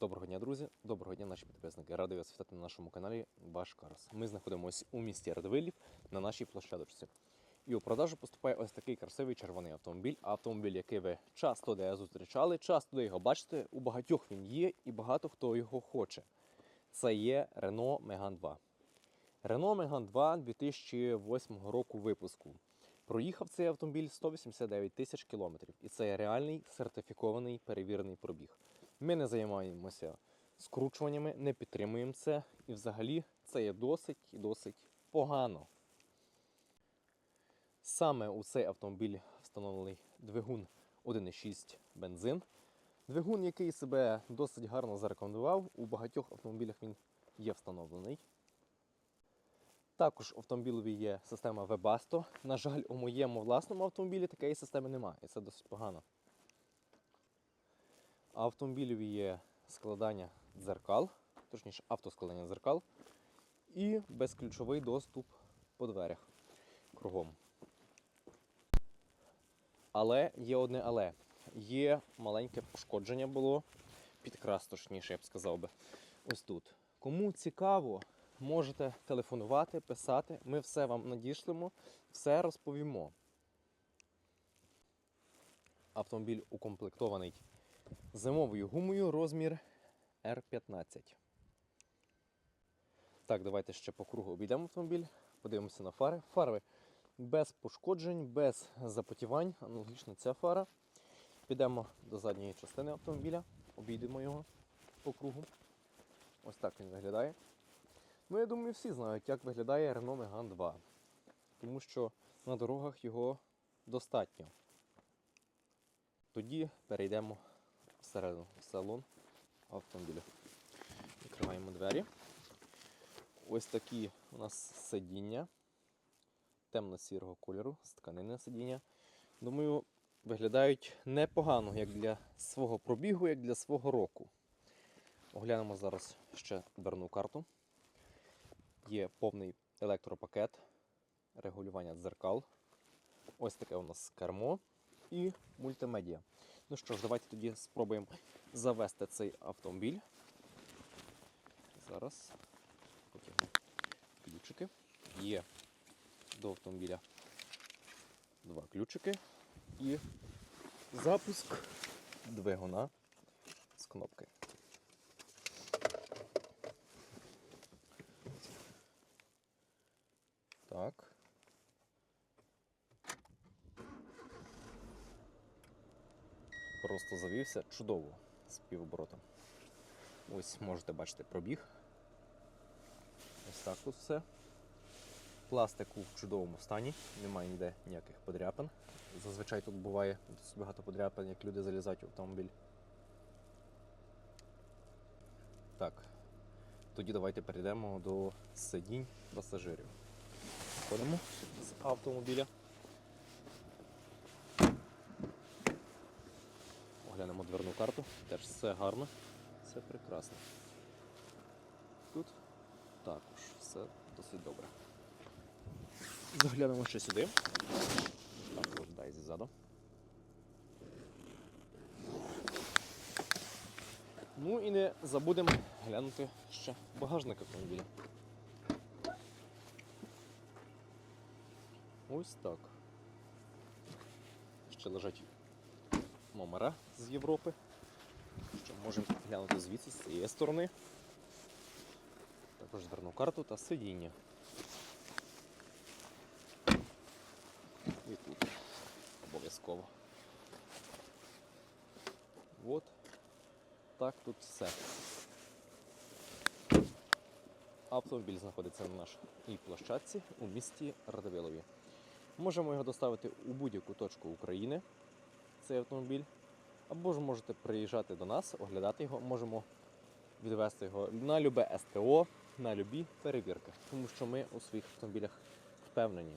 Доброго дня, друзі, доброго дня, наші підписники. Радий вас вітати на нашому каналі Ваш Карас. Ми знаходимося у місті Радвилів на нашій площадочці. І у продажу поступає ось такий красивий червоний автомобіль. Автомобіль, який ви часто де зустрічали, часто де його бачите. У багатьох він є і багато хто його хоче. Це є Renault Megane 2. Renault Megane 2 2008 року випуску. Проїхав цей автомобіль 189 тисяч кілометрів. І це реальний сертифікований перевірений пробіг. Ми не займаємося скручуваннями, не підтримуємо це. І взагалі це є досить і досить погано. Саме у цей автомобіль встановлений двигун 1,6 бензин. Двигун, який себе досить гарно зарекомендував, у багатьох автомобілях він є встановлений. Також у автомобілеві є система Webasto. На жаль, у моєму власному автомобілі такої системи немає, і це досить погано. А в автомобілеві є складання дзеркал, точніше автоскладання дзеркал, і безключовий доступ по дверях кругом. Але є одне але. Є маленьке пошкодження було, підкрас точніше, я б сказав би. Ось тут. Кому цікаво, можете телефонувати, писати. Ми все вам надішлемо, все розповімо. Автомобіль укомплектований зимовою гумою розмір R15. Так, давайте ще по кругу обійдемо автомобіль, подивимося на фари. Фари без пошкоджень, без запотівань. Аналогічно ця фара. Підемо до задньої частини автомобіля, обійдемо його по кругу. Ось так він виглядає. Ну, я думаю, всі знають, як виглядає Renault Megane 2. Тому що на дорогах його достатньо. Тоді перейдемо всередину в салон автомобіля. Відкриваємо двері. Ось такі у нас сидіння темно-сірого кольору з тканини сидіння. Думаю, виглядають непогано як для свого пробігу, як для свого року. Оглянемо зараз ще дверну карту. Є повний електропакет, регулювання дзеркал. Ось таке у нас кермо і мультимедіа. Ну що ж, давайте тоді спробуємо завести цей автомобіль. Зараз потягну ключики. Є до автомобіля два ключики і запуск двигуна з кнопки. Так. Просто завівся чудово з півоборотом. Ось можете бачити пробіг. Ось так тут все. Пластику в чудовому стані, немає ніде ніяких подряпин. Зазвичай тут буває досить багато подряпин, як люди залізають в автомобіль. Так. Тоді давайте перейдемо до сидінь пасажирів. Ходимо з автомобіля. Оглянемо дверну карту. Теж все гарно, все прекрасно. Тут також все досить добре. Заглянемо ще сюди. Також дай ззаду. Ну і не забудемо глянути ще багажник автомобіля. Ось так. Ще лежать номера з Європи. Що можемо глянути звідси з цієї сторони. Також дверну карту та сидіння. І тут обов'язково. От так тут все. Автомобіль знаходиться на нашій площадці у місті Радивилові. Можемо його доставити у будь-яку точку України, цей автомобіль. Або ж можете приїжджати до нас, оглядати його, можемо відвести його на любе СТО, на любі перевірки, тому що ми у своїх автомобілях впевнені.